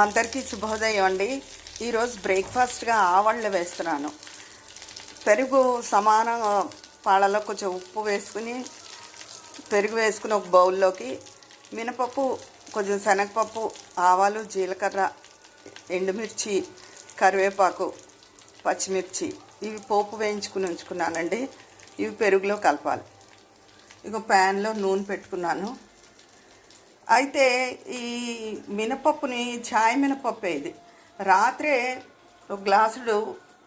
అందరికీ శుభోదయం అండి. ఈరోజు బ్రేక్ఫాస్ట్గా ఆవళ్ళు వేస్తున్నాను. పెరుగు సమాన పాలలో కొంచెం ఉప్పు వేసుకుని పెరుగు వేసుకుని ఒక బౌల్లోకి మినపప్పు కొంచెం శనగపప్పు ఆవాలు జీలకర్ర ఎండుమిర్చి కరివేపాకు పచ్చిమిర్చి ఇవి పోపు వేయించుకుని ఉంచుకున్నానండి. ఇవి పెరుగులో కలపాలి. ఇక ప్యాన్లో నూనె పెట్టుకున్నాను. అయితే ఈ మినపప్పుని ఛాయ్ మినపప్పు ఇది. రాత్రే ఒక గ్లాసుడు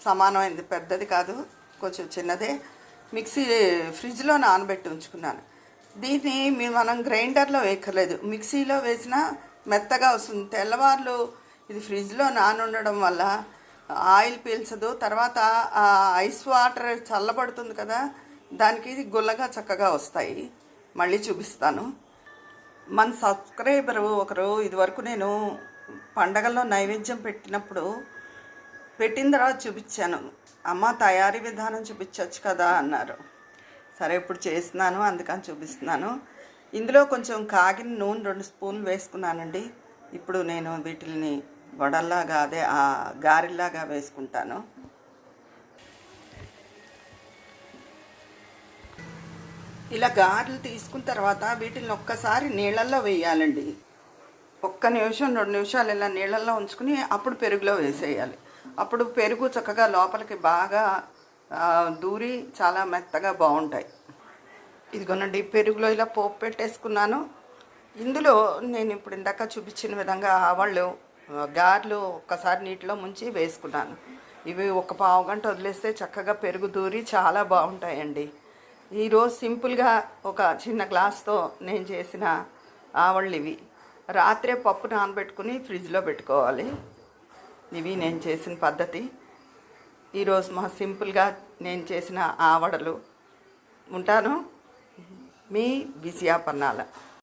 సమానమైనది పెద్దది కాదు కొంచెం చిన్నదే మిక్సీ ఫ్రిడ్జ్లో నానబెట్టి ఉంచుకున్నాను. దీన్ని మీ మనం గ్రైండర్లో వేయక్కర్లేదు. మిక్సీలో వేసినా మెత్తగా వస్తుంది. తెల్లవార్లు ఇది ఫ్రిడ్జ్లో నానుండడం వల్ల ఆయిల్ పీల్చదు. తర్వాత ఆ ఐస్ వాటర్ చల్లబడుతుంది కదా దానికి ఇది గుల్లగా చక్కగా వస్తాయి. మళ్ళీ చూపిస్తాను. మన సబ్స్క్రైబరు ఒకరు ఇదివరకు నేను పండగల్లో నైవేద్యం పెట్టినప్పుడు పెట్టిన తర్వాత చూపించాను. అమ్మ తయారీ విధానం చూపించవచ్చు కదా అన్నారు. సరే ఇప్పుడు చేస్తున్నాను అందుకని చూపిస్తున్నాను. ఇందులో కొంచెం కాగిన నూనె రెండు స్పూన్లు వేసుకున్నానండి. ఇప్పుడు నేను వీటిని వడల్లాగా అదే ఆ గారెల్లాగా వేసుకుంటాను. ఇలా గారెలు తీసుకున్న తర్వాత వీటిని ఒక్కసారి నీళ్ళల్లో వేయాలండి. ఒక్క నిమిషం రెండు నిమిషాలు ఇలా నీళ్ళల్లో ఉంచుకుని అప్పుడు పెరుగులో వేసేయాలి. అప్పుడు పెరుగు చక్కగా లోపలికి బాగా దూరి చాలా మెత్తగా బాగుంటాయి. ఇదిగోనండి పెరుగులో ఇలా పోపు పెట్టేసుకున్నాను. ఇందులో నేను ఇప్పుడు ఇందాక చూపించిన విధంగా ఆవాళ్ళు గారెలు ఒక్కసారి నీటిలో ముంచి వేసుకున్నాను. ఇవి ఒక పావు గంట వదిలేస్తే చక్కగా పెరుగు దూరి చాలా బాగుంటాయండి. ఈరోజు సింపుల్గా ఒక చిన్న గ్లాస్తో నేను చేసిన ఆవళ్ళు ఇవి రాత్రే పప్పు నానబెట్టుకుని ఫ్రిడ్జ్లో పెట్టుకోవాలి. ఇవి నేను చేసిన పద్ధతి. ఈరోజు మా సింపుల్గా నేను చేసిన ఆవడలు ఉంటాను. మీ విజయాపన్నాల.